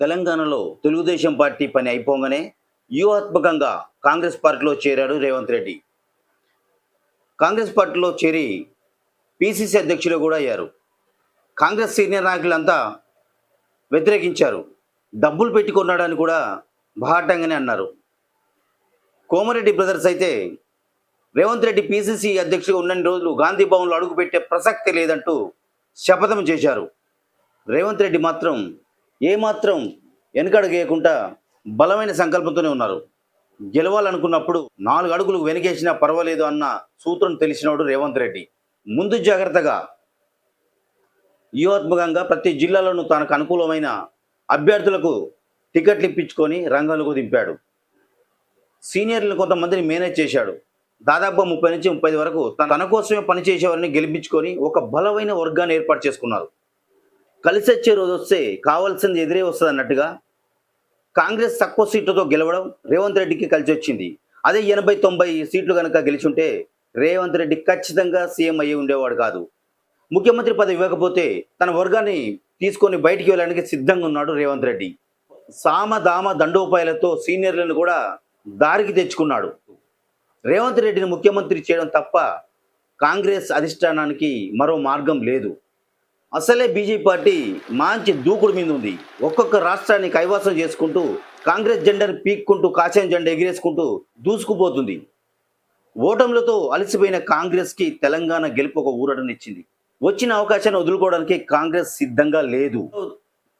తెలంగాణలో తెలుగుదేశం పార్టీ పని అయిపోగానే వ్యూహాత్మకంగా కాంగ్రెస్ పార్టీలో చేరాడు రేవంత్ రెడ్డి. కాంగ్రెస్ పార్టీలో చేరి పిసిసి అధ్యక్షులు కూడా అయ్యారు. కాంగ్రెస్ సీనియర్ నాయకులంతా వ్యతిరేకించారు. డబ్బులు పెట్టుకున్నాడని కూడా బాహటంగానే అన్నారు. కోమరెడ్డి బ్రదర్స్ అయితే రేవంత్ రెడ్డి పిసిసి అధ్యక్షుడిగా ఉన్నన్ని రోజులు గాంధీ భవన్లో అడుగుపెట్టే ప్రసక్తి లేదంటూ శపథం చేశారు. రేవంత్ రెడ్డి మాత్రం ఏమాత్రం వెనకడుగేయకుండా బలమైన సంకల్పంతోనే ఉన్నారు. గెలవాలనుకున్నప్పుడు నాలుగు అడుగులు వెనకేసినా పర్వాలేదు అన్న సూత్రం తెలిసినోడు రేవంత్ రెడ్డి. ముందు జాగ్రత్తగా వ్యూహాత్మకంగా ప్రతి జిల్లాలోనూ తనకు అనుకూలమైన అభ్యర్థులకు టికెట్లు ఇప్పించుకొని రంగాలకు దింపాడు. సీనియర్లు కొంతమందిని మేనేజ్ చేశాడు. దాదాపు ముప్పై నుంచి ముప్పై వరకు తన కోసమే పనిచేసేవారిని గెలిపించుకొని ఒక బలమైన వర్గాన్ని ఏర్పాటు చేసుకున్నారు. కలిసి వచ్చే రోజు వస్తే కావాల్సింది ఎదురే వస్తుంది అన్నట్టుగా కాంగ్రెస్ తక్కువ సీట్లతో గెలవడం రేవంత్ రెడ్డికి కలిసి వచ్చింది. అదే ఎనభై తొంభై సీట్లు కనుక గెలిచుంటే రేవంత్ రెడ్డి ఖచ్చితంగా సీఎం అయ్యి ఉండేవాడు కాదు. ముఖ్యమంత్రి పదవి ఇవ్వకపోతే తన వర్గాన్ని తీసుకొని బయటికి వెళ్ళడానికి సిద్ధంగా ఉన్నాడు రేవంత్ రెడ్డి. సామ దామ దండోపాయాలతో సీనియర్లను కూడా దారికి తెచ్చుకున్నాడు. రేవంత్ రెడ్డిని ముఖ్యమంత్రి చేయడం తప్ప కాంగ్రెస్ అధిష్టానానికి మరో మార్గం లేదు. అసలే బీజేపీ పార్టీ మంచి దూకుడు మీద ఉంది. ఒక్కొక్క రాష్ట్రాన్ని కైవాసం చేసుకుంటూ కాంగ్రెస్ జెండాను పీక్కుంటూ కాషాయం జెండా ఎగిరేసుకుంటూ దూసుకుపోతుంది. ఓటములతో అలసిపోయిన కాంగ్రెస్కి తెలంగాణ గెలుపు ఒక ఊరటనిచ్చింది. వచ్చిన అవకాశాన్ని వదులుకోవడానికి కాంగ్రెస్ సిద్ధంగా లేదు.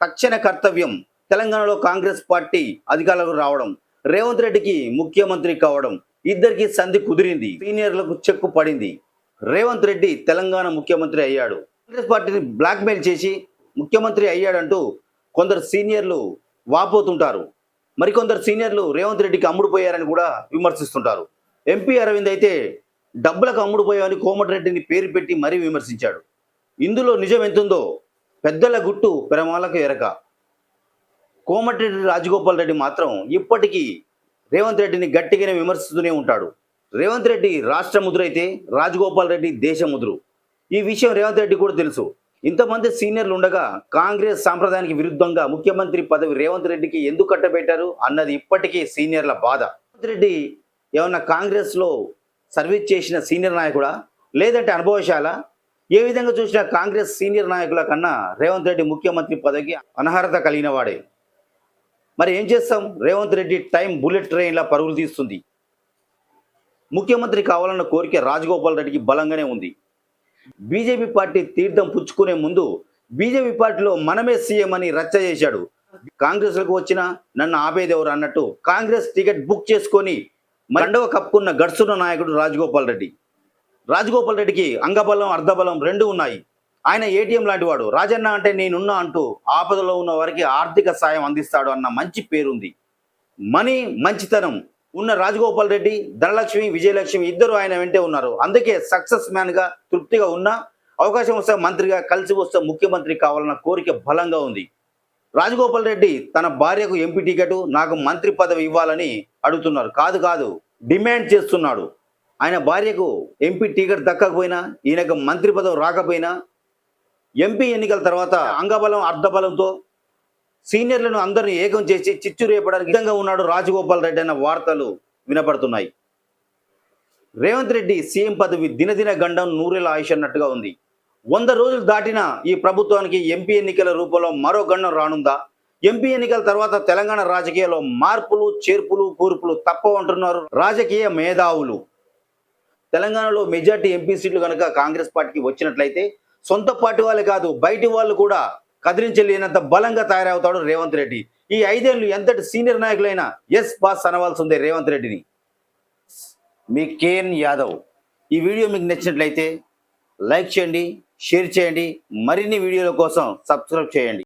తక్షణ కర్తవ్యం తెలంగాణలో కాంగ్రెస్ పార్టీ అధికారులకు రావడం రేవంత్ రెడ్డికి ముఖ్యమంత్రి కావడం ఇద్దరికి సంధి కుదిరింది సీనియర్లకు చెక్కు పడింది. రేవంత్ రెడ్డి తెలంగాణ ముఖ్యమంత్రి అయ్యాడు. కాంగ్రెస్ పార్టీని బ్లాక్మెయిల్ చేసి ముఖ్యమంత్రి అయ్యాడంటూ కొందరు సీనియర్లు వాపోతుంటారు. మరికొందరు సీనియర్లు రేవంత్ రెడ్డికి అమ్ముడుపోయారని కూడా విమర్శిస్తుంటారు. ఎంపీ అరవింద్ అయితే డబ్బులకు అమ్ముడుపోయామని కోమటిరెడ్డిని పేరు పెట్టి మరీ విమర్శించాడు. ఇందులో నిజం ఎంతుందో పెద్దల గుట్టు పెరమాలకు ఎరక. కోమటిరెడ్డి రాజగోపాల్ రెడ్డి మాత్రం ఇప్పటికీ రేవంత్ రెడ్డిని గట్టిగానే విమర్శిస్తూనే ఉంటాడు. రేవంత్ రెడ్డి రాష్ట్ర ముద్ర అయితే రాజగోపాల్ రెడ్డి దేశ ముద్రు. ఈ విషయం రేవంత్ రెడ్డి కూడా తెలుసు. ఇంతమంది సీనియర్లు ఉండగా కాంగ్రెస్ సాంప్రదాయానికి విరుద్ధంగా ముఖ్యమంత్రి పదవి రేవంత్ రెడ్డికి ఎందుకు కట్టబెట్టారు అన్నది ఇప్పటికీ సీనియర్ల బాధ. రేవంత్ రెడ్డి ఏమన్నా కాంగ్రెస్లో సర్వీస్ చేసిన సీనియర్ నాయకుడా? లేదంటే అనుభవశాల? ఏ విధంగా చూసినా కాంగ్రెస్ సీనియర్ నాయకుల కన్నా రేవంత్ రెడ్డి ముఖ్యమంత్రి పదవికి అనర్హత కలిగిన వాడే. మరి ఏం చేస్తాం? రేవంత్ రెడ్డి టైం బుల్లెట్ ట్రైన్లా పరుగులు తీస్తుంది. ముఖ్యమంత్రి కావాలన్న కోరిక రాజగోపాల్ రెడ్డికి బలంగానే ఉంది. బీజేపీ పార్టీ తీర్థం పుచ్చుకునే ముందు బీజేపీ పార్టీలో మనమే సీఎం అని రచ్చ చేశాడు. కాంగ్రెస్లకు వచ్చిన నన్ను ఆపేదెవరు అన్నట్టు కాంగ్రెస్ టికెట్ బుక్ చేసుకొని రెండవ కప్పుకున్న గడుసున్న నాయకుడు రాజగోపాల్ రెడ్డి. రాజగోపాల్ రెడ్డికి అంగబలం అర్ధబలం రెండు ఉన్నాయి. ఆయన ఏటీఎం లాంటి వాడు. రాజన్న అంటే నేనున్నా అంటూ ఆపదలో ఉన్న వారికి ఆర్థిక సాయం అందిస్తాడు అన్న మంచి పేరుంది. మనీ మంచితనం ఉన్న రాజగోపాల్ రెడ్డి ధనలక్ష్మి విజయలక్ష్మి ఇద్దరు ఆయన వెంటే ఉన్నారు. అందుకే సక్సెస్ మ్యాన్గా తృప్తిగా ఉన్న అవకాశం వస్తే మంత్రిగా కలిసి వస్తే ముఖ్యమంత్రి కావాలన్న కోరిక బలంగా ఉంది. రాజగోపాల్ రెడ్డి తన భార్యకు ఎంపీ టికెట్ నాకు మంత్రి పదవి ఇవ్వాలని అడుగుతున్నారు. కాదు కాదు డిమాండ్ చేస్తున్నాడు. ఆయన భార్యకు ఎంపీ టికెట్ దక్కకపోయినా ఈయనకు మంత్రి పదవి రాకపోయినా ఎంపీ ఎన్నికల తర్వాత అంగబలం అర్ధబలంతో సీనియర్లను అందరిని ఏకం చేసి చిచ్చు రేపడానికి సిద్ధంగా ఉన్నాడు రాజగోపాల్ రెడ్డి అన్న వార్తలు వినపడుతున్నాయి. రేవంత్ రెడ్డి సీఎం పదవి దినదిన గండం నూరెల ఆయుష్ అన్నట్టుగా ఉంది. వంద రోజులు దాటిన ఈ ప్రభుత్వానికి ఎంపీ ఎన్నికల రూపంలో మరో గండం రానుందా? ఎంపీ ఎన్నికల తర్వాత తెలంగాణ రాజకీయాల్లో మార్పులు చేర్పులు కూర్పులు తప్పవంటున్నారు రాజకీయ మేధావులు. తెలంగాణలో మెజార్టీ ఎంపీ సీట్లు కనుక కాంగ్రెస్ పార్టీకి వచ్చినట్లయితే సొంత పార్టీ వాళ్ళే కాదు బయటి వాళ్ళు కూడా కదిలించలేనంత బలంగా తయారవుతాడు రేవంత్ రెడ్డి. ఈ ఐదేళ్ళు ఎంతటి సీనియర్ నాయకులైనా ఎస్ పాస్ అనవలసి ఉంది రేవంత్ రెడ్డిని. మీ కేఎన్ యాదవ్ ఈ వీడియో మీకు నచ్చినట్లయితే లైక్ చేయండి షేర్ చేయండి మరిన్ని వీడియోల కోసం సబ్స్క్రైబ్ చేయండి.